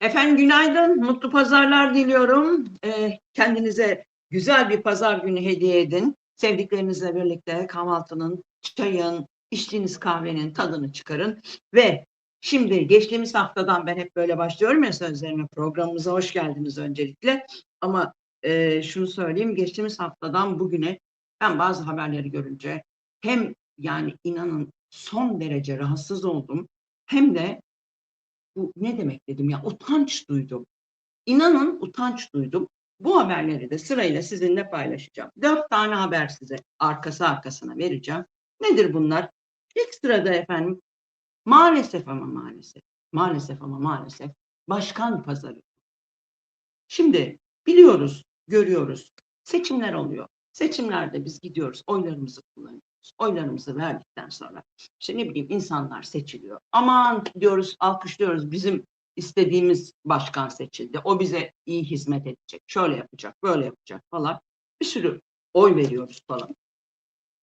Efendim günaydın, mutlu pazarlar diliyorum. Ee, kendinize güzel bir pazar günü hediye edin. Sevdiklerinizle birlikte kahvaltının, çayın, içtiğiniz kahvenin tadını çıkarın. Ve şimdi geçtiğimiz haftadan ben hep böyle başlıyorum ya sözlerime programımıza hoş geldiniz öncelikle. Ama e, şunu söyleyeyim, geçtiğimiz haftadan bugüne ben bazı haberleri görünce hem yani inanın son derece rahatsız oldum hem de bu ne demek dedim ya utanç duydum. İnanın utanç duydum. Bu haberleri de sırayla sizinle paylaşacağım. Dört tane haber size arkası arkasına vereceğim. Nedir bunlar? İlk sırada efendim maalesef ama maalesef, maalesef ama maalesef başkan pazarı. Şimdi biliyoruz, görüyoruz. Seçimler oluyor. Seçimlerde biz gidiyoruz, oylarımızı kullanıyoruz. Oylarımızı verdikten sonra işte ne bileyim insanlar seçiliyor. Aman diyoruz, alkışlıyoruz bizim istediğimiz başkan seçildi. O bize iyi hizmet edecek. Şöyle yapacak, böyle yapacak falan. Bir sürü oy veriyoruz falan.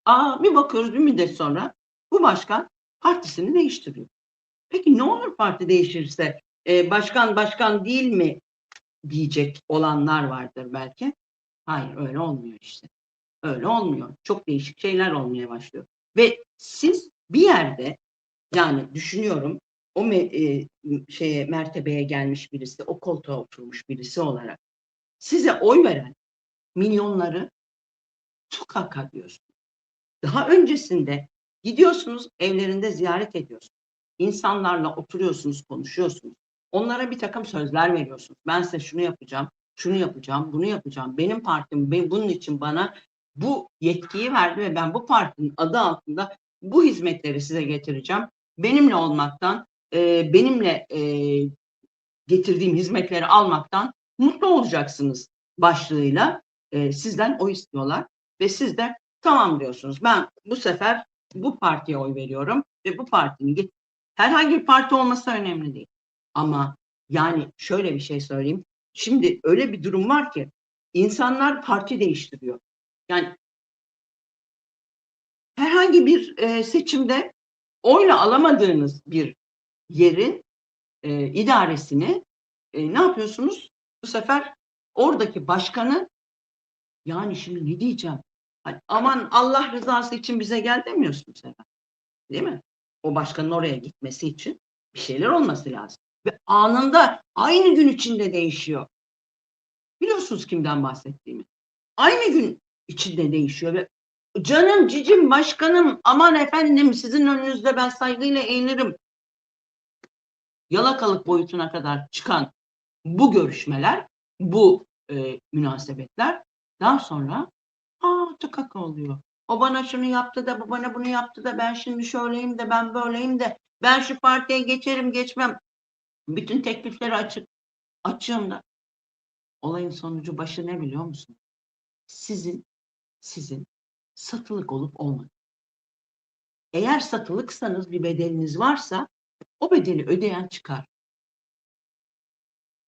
Aa bir bakıyoruz bir müddet sonra bu başkan partisini değiştiriyor. Peki ne olur parti değişirse e, başkan başkan değil mi diyecek olanlar vardır belki. Hayır öyle olmuyor işte. Öyle olmuyor. Çok değişik şeyler olmaya başlıyor. Ve siz bir yerde yani düşünüyorum o me, e, şeye mertebeye gelmiş birisi, o koltuğa oturmuş birisi olarak size oy veren milyonları tukaka diyorsunuz. Daha öncesinde gidiyorsunuz evlerinde ziyaret ediyorsunuz. İnsanlarla oturuyorsunuz, konuşuyorsunuz. Onlara bir takım sözler veriyorsunuz. Ben size şunu yapacağım, şunu yapacağım, bunu yapacağım. Benim partim bunun için bana bu yetkiyi verdi ve ben bu partinin adı altında bu hizmetleri size getireceğim. Benimle olmaktan, e, benimle e, getirdiğim hizmetleri almaktan mutlu olacaksınız başlığıyla e, sizden oy istiyorlar ve siz de tamam diyorsunuz. Ben bu sefer bu partiye oy veriyorum ve bu partinin herhangi bir parti olması önemli değil. Ama yani şöyle bir şey söyleyeyim. Şimdi öyle bir durum var ki insanlar parti değiştiriyor. Yani herhangi bir e, seçimde oyla alamadığınız bir yerin e, idaresini e, ne yapıyorsunuz? Bu sefer oradaki başkanı yani şimdi ne diyeceğim? Hani, aman Allah rızası için bize gel demiyorsunuz sefer. Değil mi? O başkanın oraya gitmesi için bir şeyler olması lazım. Ve anında aynı gün içinde değişiyor. Biliyorsunuz kimden bahsettiğimi. Aynı gün içinde değişiyor ve canım cicim başkanım aman efendim sizin önünüzde ben saygıyla eğilirim. Yalakalık boyutuna kadar çıkan bu görüşmeler, bu e, münasebetler daha sonra aa tıkak oluyor. O bana şunu yaptı da bu bana bunu yaptı da ben şimdi şöyleyim de ben böyleyim de ben şu partiye geçerim geçmem. Bütün teklifleri açık açığım olayın sonucu başı ne biliyor musun? Sizin sizin satılık olup olmadığı. Eğer satılıksanız bir bedeliniz varsa o bedeli ödeyen çıkar.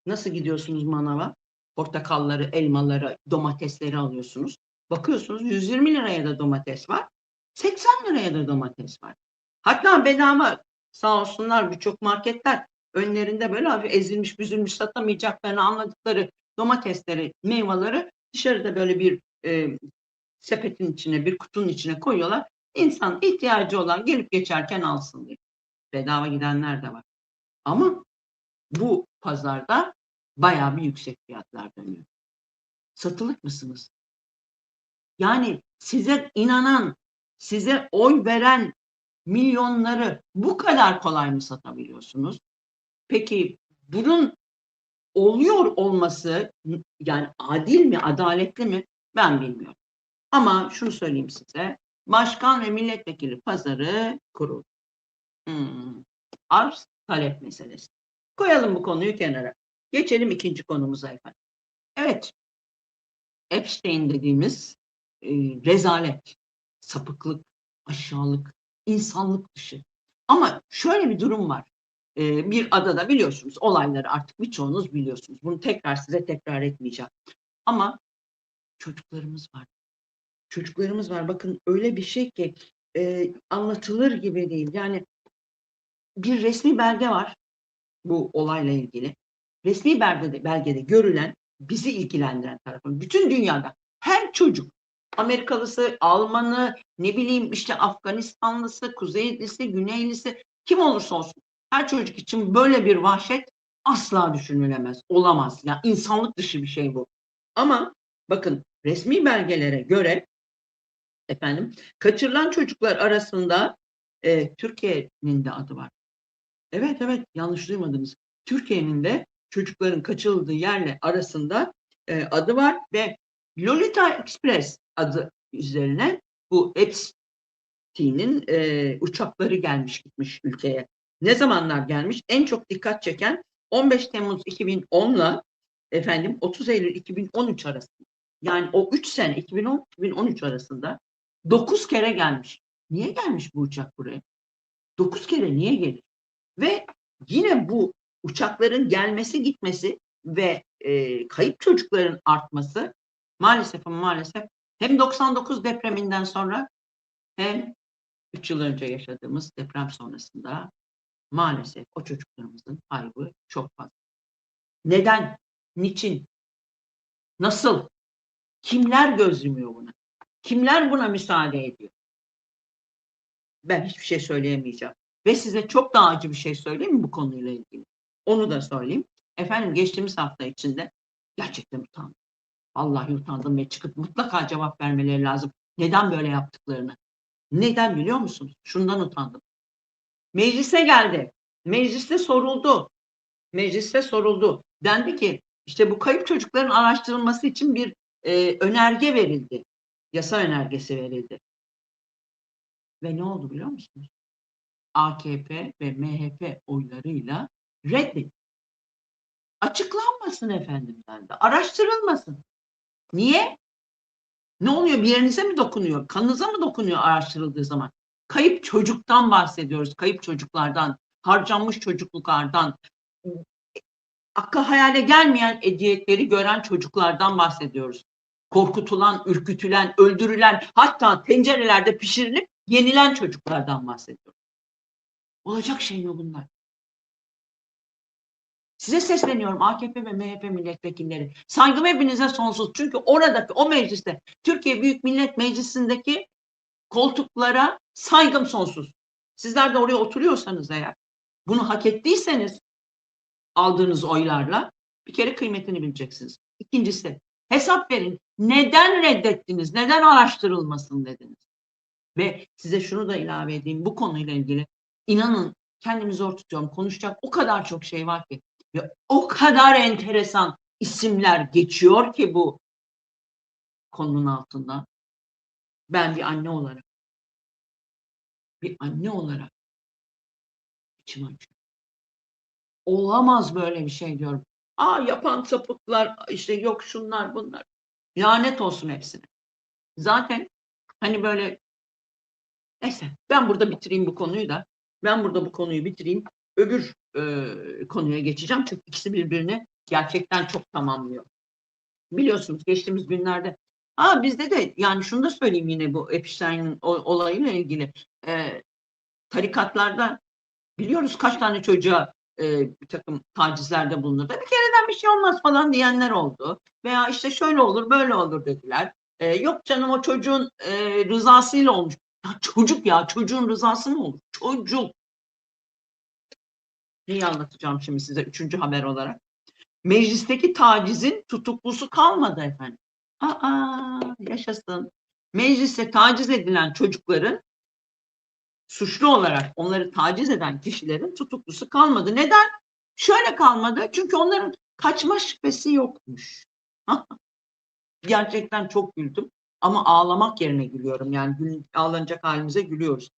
Nasıl gidiyorsunuz manava? Portakalları, elmaları, domatesleri alıyorsunuz. Bakıyorsunuz 120 liraya da domates var. 80 liraya da domates var. Hatta bedava sağ olsunlar birçok marketler önlerinde böyle hafif ezilmiş büzülmüş satamayacaklarını anladıkları domatesleri, meyveleri dışarıda böyle bir e, sepetin içine, bir kutunun içine koyuyorlar. İnsan ihtiyacı olan gelip geçerken alsın diye. Bedava gidenler de var. Ama bu pazarda bayağı bir yüksek fiyatlar dönüyor. Satılık mısınız? Yani size inanan, size oy veren milyonları bu kadar kolay mı satabiliyorsunuz? Peki bunun oluyor olması yani adil mi, adaletli mi ben bilmiyorum. Ama şunu söyleyeyim size. Başkan ve milletvekili pazarı kuruldu. Hmm. Arz talep meselesi. Koyalım bu konuyu kenara. Geçelim ikinci konumuza efendim. Evet. Epstein dediğimiz e, rezalet, sapıklık, aşağılık, insanlık dışı. Ama şöyle bir durum var. E, bir adada biliyorsunuz olayları artık birçoğunuz biliyorsunuz. Bunu tekrar size tekrar etmeyeceğim. Ama çocuklarımız var. Çocuklarımız var. Bakın öyle bir şey ki e, anlatılır gibi değil. Yani bir resmi belge var bu olayla ilgili. resmi belgede, belgede görülen bizi ilgilendiren tarafın bütün dünyada her çocuk Amerikalısı, Almanı, ne bileyim işte Afganistanlısı, Kuzeylisi, Güneylisi kim olursa olsun her çocuk için böyle bir vahşet asla düşünülemez, olamaz. Yani insanlık dışı bir şey bu. Ama bakın resmi belgelere göre efendim kaçırılan çocuklar arasında e, Türkiye'nin de adı var. Evet evet yanlış duymadınız. Türkiye'nin de çocukların kaçırıldığı yerle arasında e, adı var ve Lolita Express adı üzerine bu Epstein'in e, uçakları gelmiş gitmiş ülkeye. Ne zamanlar gelmiş? En çok dikkat çeken 15 Temmuz 2010 ile efendim 30 Eylül 2013 arasında. Yani o 3 sene 2010-2013 arasında 9 kere gelmiş. Niye gelmiş bu uçak buraya? 9 kere niye gelir? Ve yine bu uçakların gelmesi gitmesi ve e, kayıp çocukların artması maalesef ama maalesef hem 99 depreminden sonra hem 3 yıl önce yaşadığımız deprem sonrasında maalesef o çocuklarımızın kaybı çok fazla. Neden? Niçin? Nasıl? Kimler göz yumuyor buna? Kimler buna müsaade ediyor? Ben hiçbir şey söyleyemeyeceğim. Ve size çok daha acı bir şey söyleyeyim mi bu konuyla ilgili? Onu da söyleyeyim. Efendim geçtiğimiz hafta içinde gerçekten utandım. Vallahi utandım ve çıkıp mutlaka cevap vermeleri lazım. Neden böyle yaptıklarını? Neden biliyor musunuz? Şundan utandım. Meclise geldi. Mecliste soruldu. Mecliste soruldu. Dendi ki işte bu kayıp çocukların araştırılması için bir e, önerge verildi. Yasa önergesi verildi. Ve ne oldu biliyor musunuz? AKP ve MHP oylarıyla reddet. Açıklanmasın efendim dendi. Araştırılmasın. Niye? Ne oluyor? Bir yerinize mi dokunuyor? Kanınıza mı dokunuyor araştırıldığı zaman? Kayıp çocuktan bahsediyoruz. Kayıp çocuklardan, harcanmış çocukluklardan, akla hayale gelmeyen ediyetleri gören çocuklardan bahsediyoruz. Korkutulan, ürkütülen, öldürülen, hatta tencerelerde pişirilip yenilen çocuklardan bahsediyoruz. Olacak şey mi bunlar? Size sesleniyorum AKP ve MHP milletvekilleri. Saygım hepinize sonsuz. Çünkü oradaki o mecliste Türkiye Büyük Millet Meclisi'ndeki koltuklara saygım sonsuz. Sizler de oraya oturuyorsanız eğer bunu hak ettiyseniz aldığınız oylarla bir kere kıymetini bileceksiniz. İkincisi hesap verin. Neden reddettiniz? Neden araştırılmasın dediniz? Ve size şunu da ilave edeyim bu konuyla ilgili. İnanın kendimi zor tutuyorum. Konuşacak o kadar çok şey var ki. Ve o kadar enteresan isimler geçiyor ki bu konunun altında. Ben bir anne olarak bir anne olarak içim acıyor. Olamaz böyle bir şey diyorum. Aa yapan sapıklar işte yok şunlar bunlar. Lanet olsun hepsine. Zaten hani böyle neyse ben burada bitireyim bu konuyu da. Ben burada bu konuyu bitireyim. Öbür e, konuya geçeceğim. Çünkü ikisi birbirini gerçekten çok tamamlıyor. Biliyorsunuz geçtiğimiz günlerde Ha bizde de yani şunu da söyleyeyim yine bu Epstein'in olayıyla ilgili. E, tarikatlarda biliyoruz kaç tane çocuğa e, bir takım tacizlerde bulunur. Bir kereden bir şey olmaz falan diyenler oldu. Veya işte şöyle olur böyle olur dediler. E, yok canım o çocuğun e, rızasıyla olmuş. Ya çocuk ya çocuğun rızası mı olur? Çocuk. Neyi anlatacağım şimdi size üçüncü haber olarak? Meclisteki tacizin tutuklusu kalmadı efendim. Aa yaşasın. Mecliste taciz edilen çocukların suçlu olarak onları taciz eden kişilerin tutuklusu kalmadı. Neden? Şöyle kalmadı. Çünkü onların kaçma şüphesi yokmuş. Gerçekten çok güldüm. Ama ağlamak yerine gülüyorum. Yani gül, ağlanacak halimize gülüyoruz.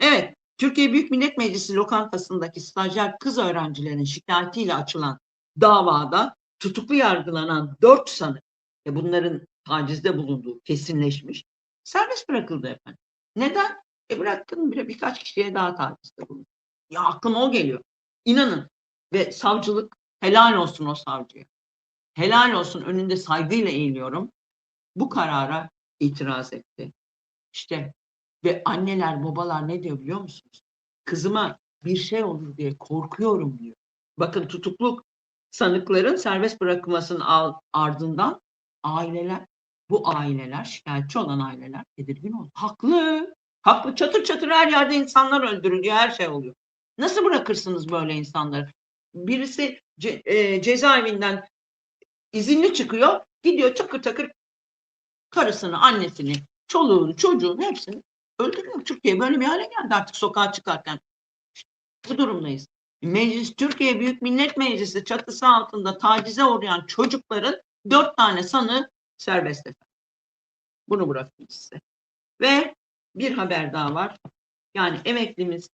Evet, Türkiye Büyük Millet Meclisi lokantasındaki stajyer kız öğrencilerin şikayetiyle açılan davada tutuklu yargılanan dört sanık, e bunların tacizde bulunduğu kesinleşmiş, serbest bırakıldı efendim. Neden? E bıraktın bile birkaç kişiye daha tacizde bulundu. Ya aklıma o geliyor. İnanın ve savcılık helal olsun o savcıya. Helal olsun önünde saygıyla eğiliyorum. Bu karara itiraz etti. İşte ve anneler babalar ne diyor biliyor musunuz? Kızıma bir şey olur diye korkuyorum diyor. Bakın tutukluk sanıkların serbest bırakılmasının ardından aileler, bu aileler, şikayetçi olan aileler tedirgin oldu. Haklı. Haklı. Çatır çatır her yerde insanlar öldürülüyor, her şey oluyor. Nasıl bırakırsınız böyle insanları? Birisi ce- e, cezaevinden izinli çıkıyor, gidiyor takır takır karısını, annesini, çoluğunu, çocuğunu hepsini öldürüyor. Türkiye böyle bir hale geldi artık sokağa çıkarken. Bu durumdayız. Meclis, Türkiye Büyük Millet Meclisi çatısı altında tacize uğrayan çocukların dört tane sanığı serbest efendim. Bunu bırakayım size. Ve bir haber daha var. Yani emeklimiz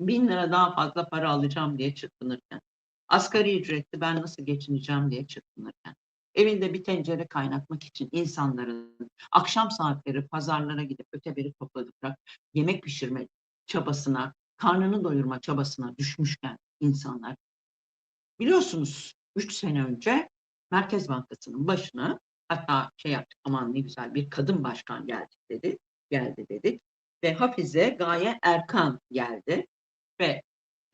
bin lira daha fazla para alacağım diye çırpınırken, asgari ücretli ben nasıl geçineceğim diye çırpınırken, evinde bir tencere kaynatmak için insanların akşam saatleri pazarlara gidip öteberi topladıkça yemek pişirme çabasına, karnını doyurma çabasına düşmüşken insanlar biliyorsunuz 3 sene önce Merkez Bankası'nın başına hatta şey yaptık aman ne güzel bir kadın başkan geldi dedi. Geldi dedik ve Hafize Gaye Erkan geldi ve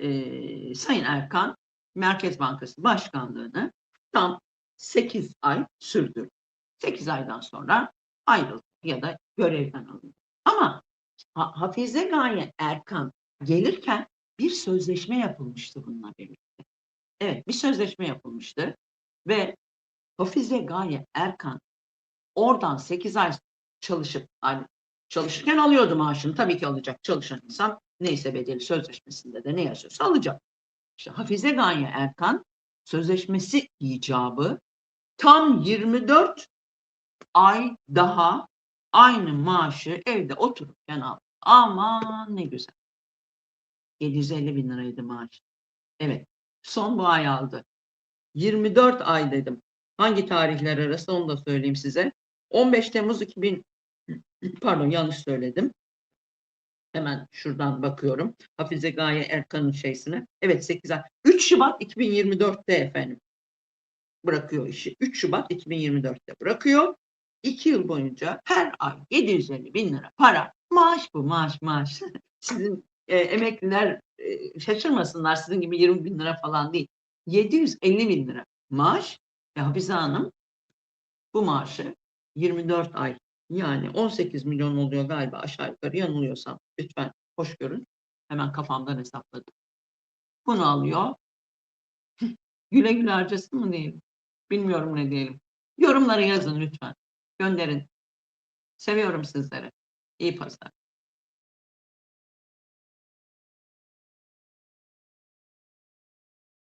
e, Sayın Erkan Merkez Bankası Başkanlığını tam 8 ay sürdürdü. 8 aydan sonra ayrıldı ya da görevden alındı. Ama Ha- Hafize Gaye Erkan gelirken bir sözleşme yapılmıştı bununla birlikte. Evet bir sözleşme yapılmıştı ve Hafize Gaye Erkan oradan 8 ay çalışıp çalışırken alıyordu maaşını tabii ki alacak çalışan insan neyse bedeli sözleşmesinde de ne yazıyorsa alacak. İşte Hafize Gaye Erkan sözleşmesi icabı tam 24 ay daha aynı maaşı evde otururken aldı. Aman ne güzel. 750 bin liraydı maaş. Evet. Son bu ay aldı. 24 ay dedim. Hangi tarihler arası onu da söyleyeyim size. 15 Temmuz 2000 pardon yanlış söyledim. Hemen şuradan bakıyorum. Hafize Gaye Erkan'ın şeysine. Evet 8 ay. 3 Şubat 2024'te efendim. Bırakıyor işi. 3 Şubat 2024'te bırakıyor. 2 yıl boyunca her ay 750 bin lira para. Maaş bu maaş maaş. Sizin e, emekliler e, şaşırmasınlar. Sizin gibi 20 bin lira falan değil. 750 bin lira maaş ve Hafize Hanım bu maaşı 24 ay yani 18 milyon oluyor galiba aşağı yukarı yanılıyorsam lütfen hoş görün. Hemen kafamdan hesapladım. Bunu alıyor. güle güle harcasın mı diyelim? Bilmiyorum ne diyelim. Yorumları yazın lütfen. Gönderin. Seviyorum sizleri. İyi pazar.